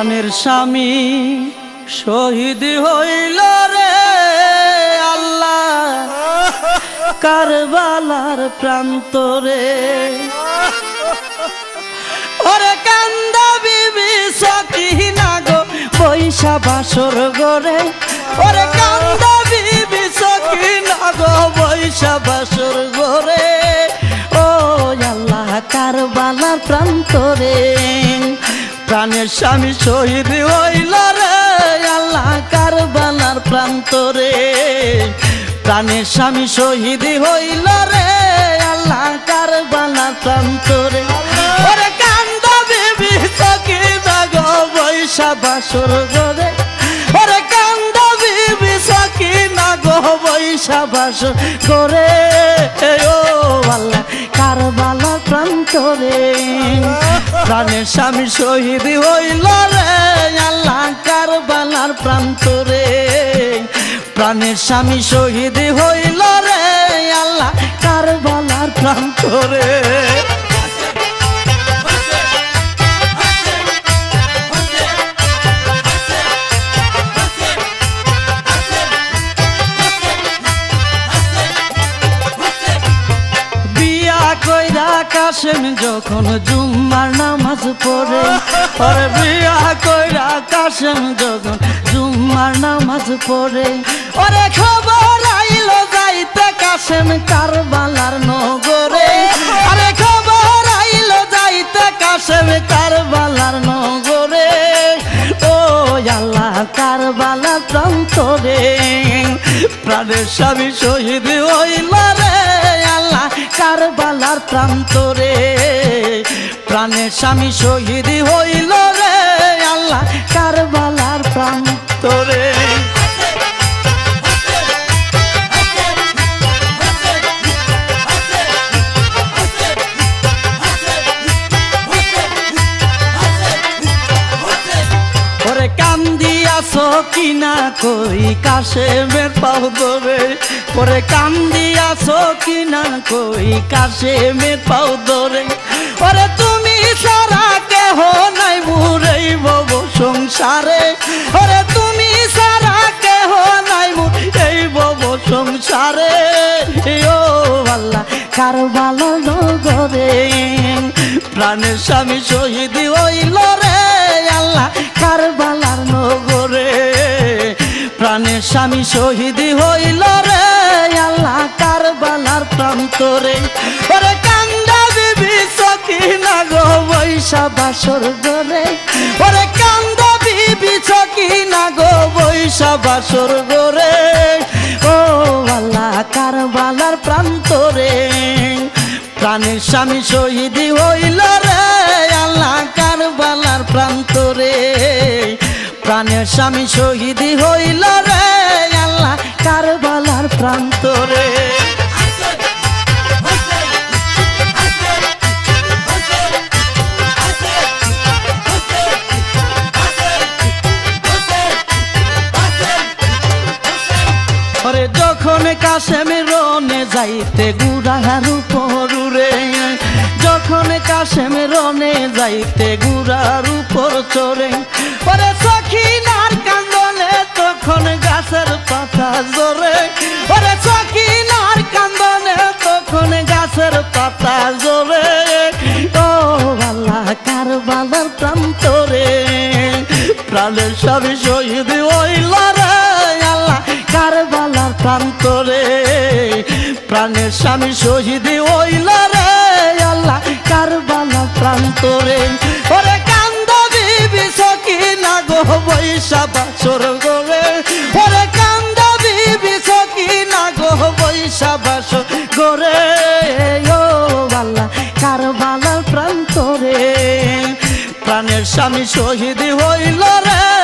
প্রাণের স্বামী শহীদ হইল রে আল্লাহ। কারবালার প্রান্তরে। ওরে কান্দা বিবি সকিনা গো পয়সা বাসর গরে ওরে কান্দা বিবি সকিনা গো পয়সা বাসর গরে ও আল্লাহ, কারবালার প্রান্তরে। প্রাণের স্বামী শহীদ হইল রে, আল্লাহ কারবালার প্রান্তরে। প্রাণের স্বামী শহীদ হইল রে, আল্লাহ কারবালার প্রান্তরে। ওরে কান্দা বিবি সখী দাগ বৈশা বাসর গরে ওরে কান্দা নাগ বৈশা করে ও আল্লাহ কারবালার প্রান্তরে। প্রাণের স্বামী শহীদ হইল রে, আল্লাহ কারবালার প্রান্তরে প্রাণের স্বামী শহীদ হইল রে, আল্লাহ কারবালার প্রান্তরে কইরা কাশেম যখন জুম্মার নামাজ পড়ে। ওরে বিয়া কইরা কাশেম যখন জুম্মার নামাজ পড়ে। ওরে খবর আইলো যাইতে কাশেম কারবালার নগরে। আরে খবর আইলো যাইতে কাশেম কারবালার নগরে। ও আল্লাহ কারবালা প্রান্তরে। প্রাণের স্বামী শহীদ হইল রে। আল্লাহ কারবালার প্রান্তরে প্রাণের স্বামী শহীদ হইল কান্দিয়াছো কিনা কই? কাশেমের পাও ধরে ওরে কান্দিয়াছো কিনা কই? কাশেমের পাও ধরে পরে তুমি সারা কেহ নাই মুরেই বব সংসারে। ওরে তুমি সারা কেহ নাই মুর এই বব সংসারে। ও আল্লাহ, কারবালা নগরে। প্রাণের স্বামী শহীদ হইল রে আল্লাহ, কারবালার স্বামী শহীদ হইল রে, আল্লাহ কারবালার প্রান্তরে ওরে কান্দা বিবি সকিনা গো, বৈশা বাসর গরে ওরে কান্দা বিবি সকিনা গো, বৈশা বাসর গরে ও আল্লাহ কারবালার প্রান্তরে প্রাণের স্বামী শহীদ হইল রে, আল্লাহ কারবালার প্রান্তরে প্রাণের স্বামী শহীদ হইল রে। যখন কাশেমের রনে যাইতে গুড়ার উপরে যখন কাশেমের রনে যাইতে গুড়ার উপর পরে ওরে সখিনার কান্দলে তখন গাছের পাতা জোরে ওরে সখিনার স্বামী শহীদ হইল রে আল্লাহ, কারবালার প্রান্তরে। ওরে কান্দ বিবি সকিনা গো বৈশা বাসর গোরে ওরে কান্দ বিবি সকিনা গো বৈশা বাসর গোরে ও আল্লাহ, কারবালার প্রান্তরে। প্রাণের স্বামী শহীদ হইল রে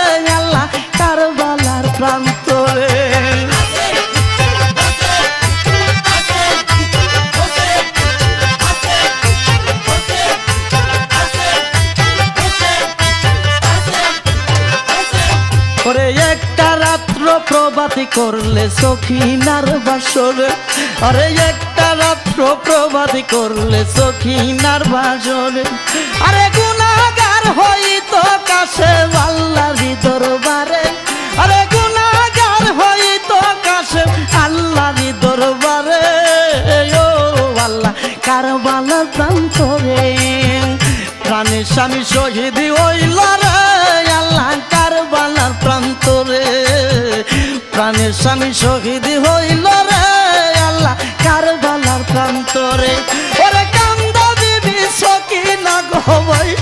বাতি করলে সখিনার বাসর। আরে একটা রাত্র প্রবাদি করলে সখিনার বাসর। আরে গুণাগার তো কাশে আল্লাহর দরবারে। আরে গুণাগার তো কাশে আল্লাহর দরবারে। ও আল্লাহ, কারবালা করে প্রাণের স্বামী শহীদ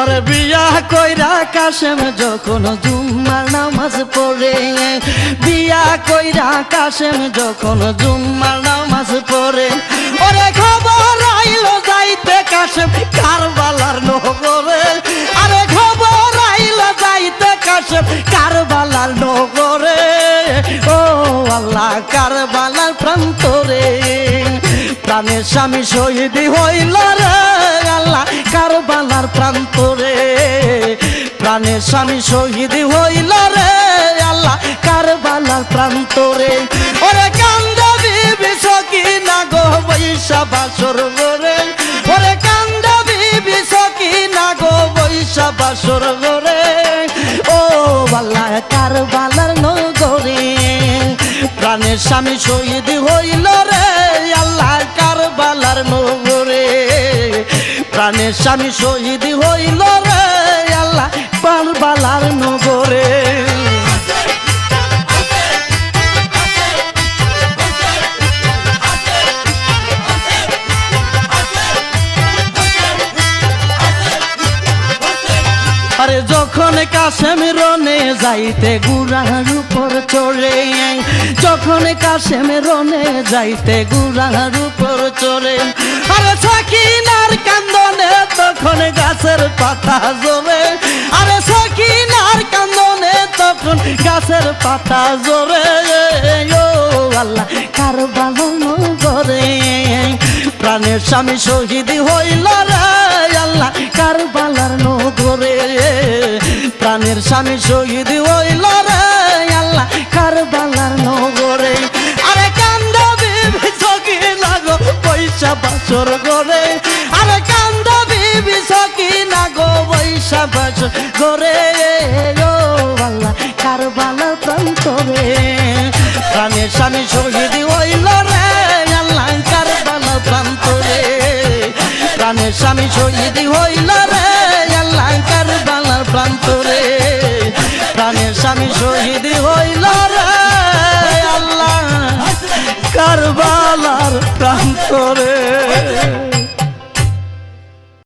আরে বিয়া কইরা কাশেম, যখন জুম্মার নামাজ পড়ে, বিয়া কইরা কাশেম, যখন জুম্মার নামাজ পড়ে। ওরে খবর আইলো যাইতে কাশেম, কারবালার নগরে। আরে খবর আইলো যাইতে কাশেম, কারবালার নগরে। ও আল্লাহ, কারবালার প্রান্তরে। প্রাণের স্বামী শহীদ হইল রে। কারবালার প্রান্তরে প্রাণের স্বামী শহীদ হইল রে আল্লাহ কারবালার প্রান্তরে ওরে কান্দা বিবি সকি না গো বৈশা বাসর গরে ওরে কান্দা বিবি সকি না গো বৈশা বাসর গরে ও আল্লাহ কারবালার নগরে। প্রাণের স্বামী শহীদ হইল প্রাণের স্বামী শহীদ হইল রে, আল্লাহ কারবালার নগরে। আরে যখন কাশেম রনে যাইতে গুড়ার উপর চড়ে যখন কাশেম রনে যাইতে গুড়ার উপর চড়ে, আরে সকিনার কান্দনে তখন গাছের পাতা জমে, আরে সকিনার কান্দনে তখন গাছের পাতা জমে। ও আল্লাহ কারবালো করে প্রাণের স্বামী শহীদ হইল রে, আল্লাহ, কারবালার নগরে। প্রাণের স্বামী শহীদ হইল বাসর গড়ে। আরে কান্দ বিবি সকি না গো বাসর বছর ও আল্লাহ প্রান্তরে প্রাণে স্বামী শহীদ হইল রে, আল্লাহ, কারবালার প্রান্তরে প্রাণে স্বামী শহীদ হইল রে